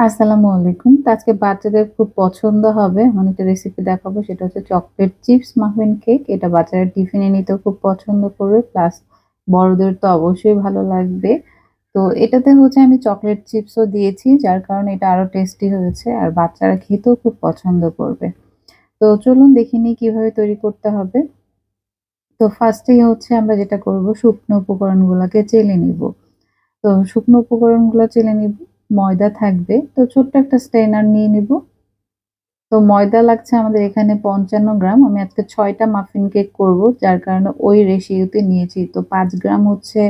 আসসালামু আলাইকুম। আজকে বাচ্চাদের খুব পছন্দ হবে এমন একটা রেসিপি দেখাবো সেটা হচ্ছে চকলেট চিপস মাফিন কেক। এটা বাচ্চারা টিফিনে নিতেও খুব পছন্দ করবে প্লাস বড়দের তো অবশ্যই ভালো লাগবে। তো এটাতে হচ্ছে আমি চকলেট চিপসও দিয়েছি, যার কারণে এটা আরও টেস্টি হয়েছে আর বাচ্চারা খেতেও খুব পছন্দ করবে। তো চলুন দেখে নিই কীভাবে তৈরি করতে হবে। তো ফার্স্টেই হচ্ছে আমরা যেটা করব, শুকনো উপকরণগুলোকে চেলে নিব। তো শুকনো উপকরণগুলো চেলে নিব। ময়দা থাকবে। তো ছোট্ট একটা স্ট্রেনার নিয়ে নিব। তো ময়দা লাগছে আমাদের এখানে পঞ্চান্ন গ্রাম। আমি আজকে ছয়টা মাফিন কেক করব, যার কারণে ওই রেশিওতে নিয়েছি। তো পাঁচ গ্রাম হচ্ছে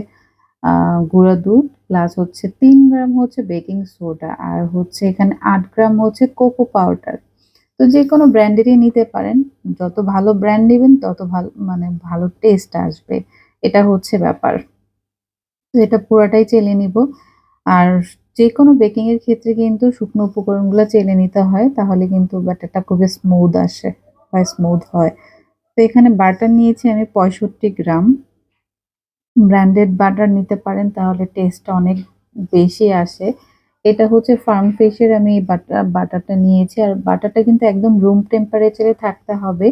গুঁড়া দুধ প্লাস হচ্ছে তিন গ্রাম হচ্ছে বেকিং সোডা আর হচ্ছে এখানে আট গ্রাম হচ্ছে কোকো পাউডার তো যে কোনো ব্র্যান্ডেরই নিতে পারেন। যত ভালো ব্র্যান্ড নেবেন, তত ভালো মানে ভালো টেস্ট আসবে। এটা হচ্ছে ব্যাপার। তো এটা পুরাটাই চেলে নিব। আর যে কোনো বেকিং এর ক্ষেত্রে কিন্তু শুকনো উপকরণগুলো চেলে নিতে হয়, তাহলে কিন্তু ব্যাটারটা খুবই স্মুথ আসে বা স্মুথ হয়। তো এখানে বাটার নিয়েছি আমি পঁয়ষট্টি গ্রাম। ব্র্যান্ডেড বাটার নিতে পারেন, তাহলে টেস্টটা অনেক বেশি আসে। এটা হচ্ছে ফার্ম ফিশের আমি বাটার বাটারটা নিয়েছি, আর বাটারটা কিন্তু একদম রুম টেম্পারেচারে থাকতে হবে।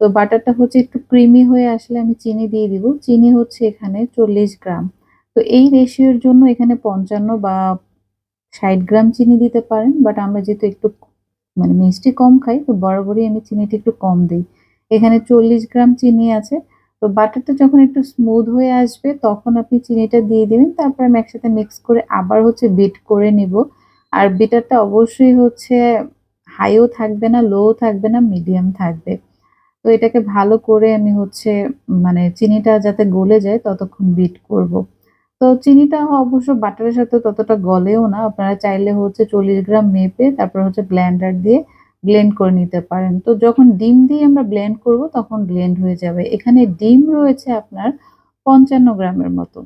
তো বাটারটা হচ্ছে একটু ক্রিমি হয়ে আসলে আমি চিনি দিয়ে দিব। চিনি হচ্ছে এখানে চল্লিশ গ্রাম। তো এই রেশিওর জন্য এখানে পঞ্চান্ন বা ষাট গ্রাম চিনি দিতে পারেন বাট আমরা যেহেতু একটু মানে মিষ্টি কম খাই, তো বরাবরই আমি চিনিটা একটু কম দিই। এখানে চল্লিশ গ্রাম চিনি আছে, তো বাটারটা যখন একটু স্মুথ হয়ে আসবে, তখন আপনি চিনিটা দিয়ে দেবেন, তারপর আমি একসাথে মিক্স করে আবার হচ্ছে বিট করে নিব। আর বিটারটা অবশ্যই হচ্ছে হাইও থাকবে না লো থাকবে না মিডিয়াম থাকবে। তো এটাকে ভালো করে আমি হচ্ছে মানে চিনিটা যাতে গলে যায়, ততক্ষণ বিট করব। তো চিনিটা অবশ্য বাটারের সাথে ততটা গলেও না। আপনারা চাইলে হচ্ছে চল্লিশ গ্রাম মেপে তারপর হচ্ছে ব্ল্যান্ডার দিয়ে ব্লেন্ড করে নিতে পারেন। তো যখন ডিম দিয়ে আমরা ব্লেন্ড করব তখন ব্লেন্ড হয়ে যাবে। এখানে ডিম রয়েছে আপনার পঞ্চান্ন গ্রামের মতো।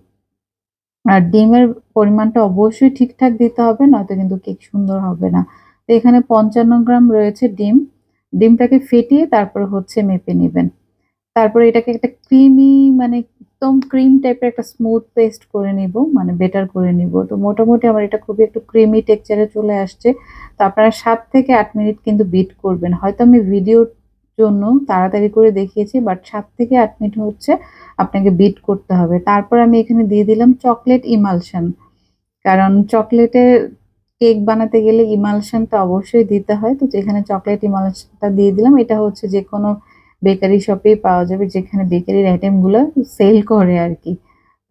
আর ডিমের পরিমাণটা অবশ্যই ঠিকঠাক দিতে হবে, নয়তো কিন্তু কেক সুন্দর হবে না। তো এখানে পঞ্চান্ন গ্রাম রয়েছে ডিম। ডিমটাকে ফেটিয়ে তারপর হচ্ছে মেপে নেবেন। তারপরে এটাকে একটা ক্রিমি মানে একদম ক্রিম টাইপের একটা স্মুথ পেস্ট করে নিব মানে বেটার করে নিব। তো মোটামুটি আমার এটা খুবই একটু ক্রিমি টেক্সচারে চলে আসছে। তো আপনারা সাত থেকে আট মিনিট কিন্তু বিট করবেন। হয়তো আমি ভিডিওর জন্য তাড়াতাড়ি করে দেখিয়েছি বাট সাত থেকে আট মিনিট হচ্ছে আপনাকে বিট করতে হবে। তারপর আমি এখানে দিয়ে দিলাম চকলেট ইমালশন কারণ চকলেটের কেক বানাতে গেলে ইমালশনটা অবশ্যই দিতে হয়। তো যেখানে চকলেট ইমালশনটা দিয়ে দিলাম। এটা হচ্ছে যে কোনো বেকারি শপেই পাওয়া যাবে যেখানে বেকারির আইটেমগুলো সেল করে আর কি।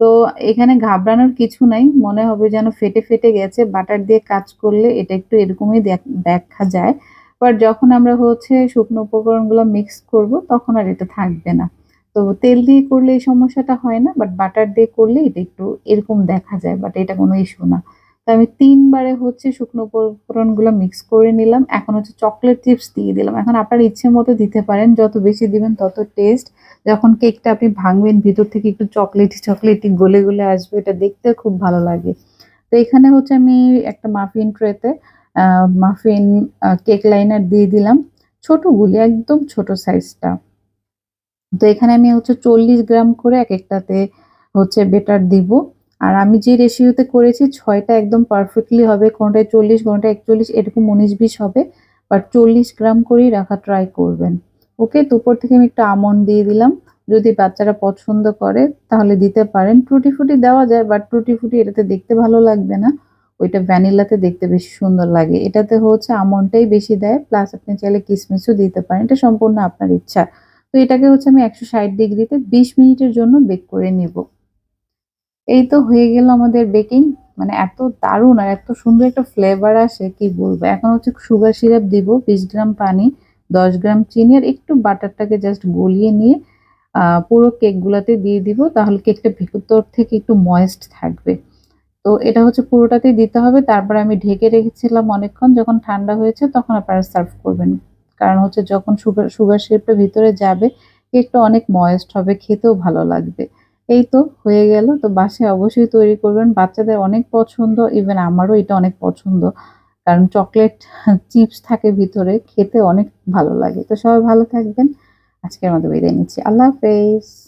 তো এখানে ঘাবড়ানোর কিছু নাই, মনে হবে যেন ফেটে ফেটে গেছে, বাটার দিয়ে কাজ করলে এটা একটু এরকমই দেখা যায়। বাট যখন আমরা হচ্ছে শুকনো উপকরণগুলো মিক্স করব, তখন আর এটা থাকবে না। তো তেল দিয়ে করলে এই সমস্যাটা হয় না বাট বাটার দিয়ে করলে এটা একটু এরকম দেখা যায় বাট এটা কোনো ইস্যু না। তো আমি তিনবারে হচ্ছে শুকনো উপকরণগুলো মিক্স করে নিলাম। এখন হচ্ছে চকলেট চিপস দিয়ে দিলাম। এখন আপনার ইচ্ছে মতো দিতে পারেন, যত বেশি দিবেন তত টেস্ট যখন কেকটা আপনি ভাঙবেন, ভিতর থেকে একটু চকলেটি চকলেটি গলে গলে আসবে, এটা দেখতে খুব ভালো লাগে। তো এখানে হচ্ছে আমি একটা মাফিন ট্রেতে মাফিন কেক লাইনার দিয়ে দিলাম। ছোটগুলি একদম ছোট সাইজটা তো এখানে আমি হচ্ছে চল্লিশ গ্রাম করে এক একটাতে হচ্ছে বেটার দিব। আর আমি যে রেশিওতে করেছি, ছয়টা একদম পারফেক্টলি হবে, কোনটায় চল্লিশ কোনটা একচল্লিশ, এরকম উনিশ, বিশ হবে। বাট চল্লিশ গ্রাম করেই রাখা ট্রাই করবেন। ওকে তো উপর থেকে আমি একটা আমন্ড দিয়ে দিলাম। যদি বাচ্চারা পছন্দ করে, তাহলে দিতে পারেন। টুটি ফুটি দেওয়া যায় বাট টুটি ফুটি এটাতে দেখতে ভালো লাগবে না। ওইটা ভ্যানিলাতে দেখতে বেশি সুন্দর লাগে। এটাতে হচ্ছে আমন্ডটাই বেশি দেয় প্লাস আপনি চাইলে কিসমিসও দিতে পারেন। এটা সম্পূর্ণ আপনার ইচ্ছা। তো এটাকে হচ্ছে আমি একশো ষাট ডিগ্রিতে বিশ মিনিটের জন্য বেক করে নেব। এই তো হয়ে গেল আমাদের বেকিং মানে এত দারুণ আর এত সুন্দর একটা ফ্লেভার আসে, কি বলব? এখন হচ্ছে সুগার সিরাপ দিব, বিশ গ্রাম পানি, দশ গ্রাম চিনি আর একটু বাটারটাকে জাস্ট গলিয়ে নিয়ে পুরো কেকগুলোতে দিয়ে দিব, তাহলে কেকটা ভেতর থেকে একটু ময়েস্ট থাকবে। তো এটা হচ্ছে পুরোটাতে দিতে হবে, তারপর আমি ঢেকে রেখেছিলাম অনেকক্ষণ, যখন ঠান্ডা হয়েছে তখন আপনারা সার্ভ করবেন। কারণ হচ্ছে যখন সুগার সুগার সিরাপটা ভিতরে যাবে কেকটা অনেক ময়েস্ট হবে, খেতেও ভালো লাগবে। এই তো হয়ে গেল। তো বাসায় অবশ্যই তৈরি করবেন। বাচ্চাদের অনেক পছন্দ ইভেন আমারও এটা অনেক পছন্দ। কারণ চকলেট, চিপস থাকে ভিতরে, খেতে অনেক ভালো লাগে। তো সবাই ভালো থাকবেন। আজকের মতো বিদায় নিচ্ছি। আল্লাহ হাফেজ।